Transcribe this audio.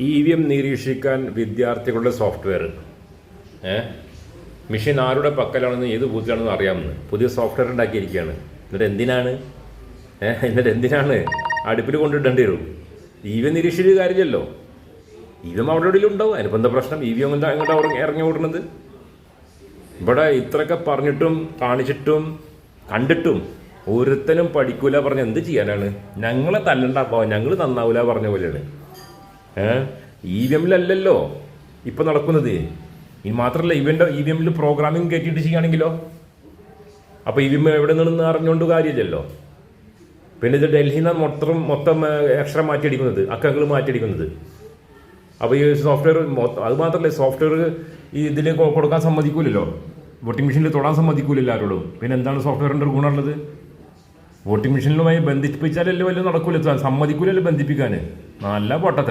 E V M നിരീക്ഷിക്കാൻ വിദ്യാർത്ഥികളുടെ software. Machine ആരുടെ പക്കലാണെന്ന് ഏത് ബൂത്തിലാണെന്ന് അറിയാമെന്ന്. പുതിയ സോഫ്റ്റ്വെയർ ഉണ്ടാക്കിയിരിക്കുകയാണ്. എന്നിട്ട് എന്തിനാണ്? എന്നിട്ട് എന്തിനാണ്? അടുപ്പിൽ കൊണ്ടിടേണ്ടി വരും. ഇ വി എം നിരീക്ഷിച്ച കാര്യമില്ലല്ലോ. ഇ വി എം അവിടെ എവിടെയെങ്കിലും ഉണ്ടാവും അതിനിപ്പോൾ എന്താ പ്രശ്നം? ഇ വി എം എന്താ എങ്ങോട്ടാ ഇറങ്ങി- ഓടുന്നത്? ഇവിടെ ഇത്രയൊക്കെ പറഞ്ഞിട്ടും കാണിച്ചിട്ടും കണ്ടിട്ടും ഒരുത്തനും പഠിക്കൂല പറഞ്ഞ് എന്ത് ചെയ്യാനാണ്? ഞങ്ങളെ തല്ലണ്ടപ്പോ ഞങ്ങൾ നന്നാവൂല പറഞ്ഞ പോലെയാണ്. ഇ വി എമ്മിലല്ലല്ലോ ഇപ്പൊ നടക്കുന്നത്. ഇനി മാത്രമല്ല ഇവന്റെ ഇ വി എമ്മിൽ പ്രോഗ്രാമിംഗ് കയറ്റിയിട്ട് ചെയ്യുകയാണെങ്കിലോ? അപ്പൊ ഇ വി എം എവിടെ നിന്ന് അറിഞ്ഞുകൊണ്ട് കാര്യമില്ലല്ലോ പിന്നെ ഇത് ഡൽഹിയിൽ നിന്നാണ് മൊത്തം മൊത്തം അക്ഷരം മാറ്റിയടിക്കുന്നത്. അക്കങ്ങൾ മാറ്റിയടിക്കുന്നത്. അപ്പോൾ ഈ സോഫ്റ്റ്വെയർ അത് മാത്രമല്ല സോഫ്റ്റ്വെയർ ഈ ഇതിൽ കൊടുക്കാൻ സമ്മതിക്കൂലല്ലോ. വോട്ടിംഗ് മെഷീനിൽ തൊടാൻ സമ്മതിക്കൂലല്ലോ ആരോടും. പിന്നെ എന്താണ് സോഫ്റ്റ്വെയറിന്റെ ഒരു ഗുണമുള്ളത്? വോട്ടിംഗ് മെഷീനുമായി ബന്ധിപ്പിച്ചാലല്ലേ വല്ലതും നടക്കൂല. സമ്മതിക്കൂലല്ലോ ബന്ധിപ്പിക്കാൻ നല്ല പൊട്ടത്തരം.